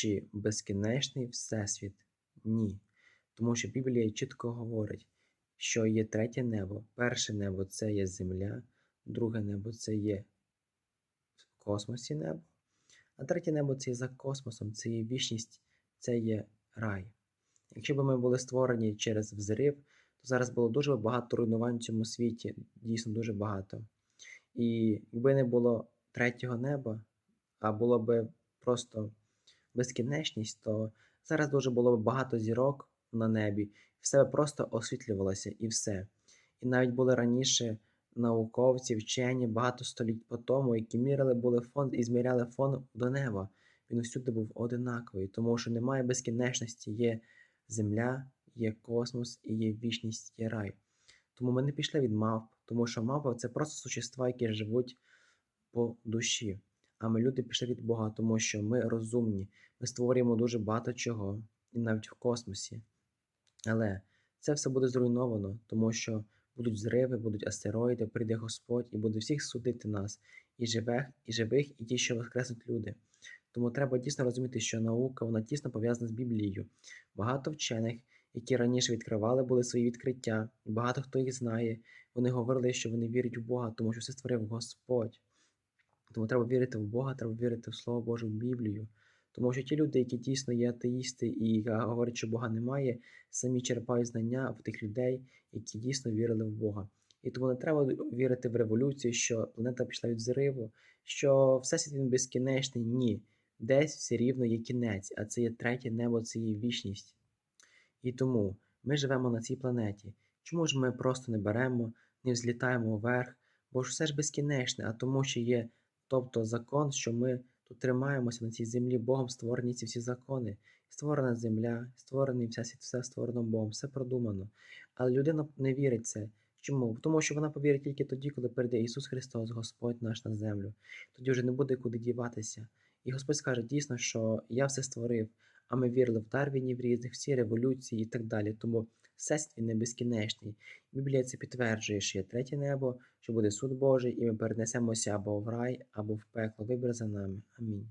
чи безкінечний Всесвіт? Ні. Тому що Біблія чітко говорить, що є третє небо. Перше небо це є земля, друге небо це є в космосі небо, а третє небо це є за космосом, це є вічність, це є рай. Якщо б ми були створені через взрив, то зараз було дуже багато руйнувань в цьому світі, дійсно дуже багато. І якби не було третього неба, а було б просто безкінечність, то зараз дуже було б багато зірок на небі, все просто освітлювалося і все. І навіть були раніше науковці, вчені багато століть по тому, які міряли були фон і зміряли фон до неба. Він усюди був одинаковий, тому що немає безкінечності, є земля, є космос і є вічність, є рай. Тому ми не пішли від мавп, тому що мавпа це просто существа, які живуть по душі. А ми люди пішли від Бога, тому що ми розумні, ми створюємо дуже багато чого, і навіть в космосі. Але це все буде зруйновано, тому що будуть взриви, будуть астероїди, прийде Господь і буде всіх судити нас, і живих, і живих, і ті, що воскреснуть люди. Тому треба дійсно розуміти, що наука вона тісно пов'язана з Біблією. Багато вчених, які раніше відкривали, були свої відкриття, і багато хто їх знає. Вони говорили, що вони вірять в Бога, тому що все створив Господь. Тому треба вірити в Бога, треба вірити в Слово Боже, в Біблію. Тому що ті люди, які дійсно є атеїсти і говорять, що Бога немає, самі черпають знання в тих людей, які дійсно вірили в Бога. І тому не треба вірити в революцію, що планета пішла від взриву, що всесвіт він безкінечний. Ні. Десь все рівно є кінець, а це є третє небо, це є вічність. І тому ми живемо на цій планеті. Чому ж ми просто не беремо, не взлітаємо вверх, бо ж все ж безкінечне, а тому, що є, тобто закон, що ми тут тримаємося на цій землі, Богом створені ці всі закони. Створена земля, створений всесвіт, все створено Богом, все продумано. Але людина не вірить це. Чому? Тому що вона повірить тільки тоді, коли прийде Ісус Христос, Господь наш на землю. Тоді вже не буде куди діватися. І Господь скаже дійсно, що я все створив, а ми вірили в Дарвінів різних, всі революції і так далі. Тому всесвіт він не безкінечний. Біблія це підтверджує, що є третє небо, що буде суд Божий, і ми перенесемося або в рай, або в пекло. Вибір за нами. Амінь.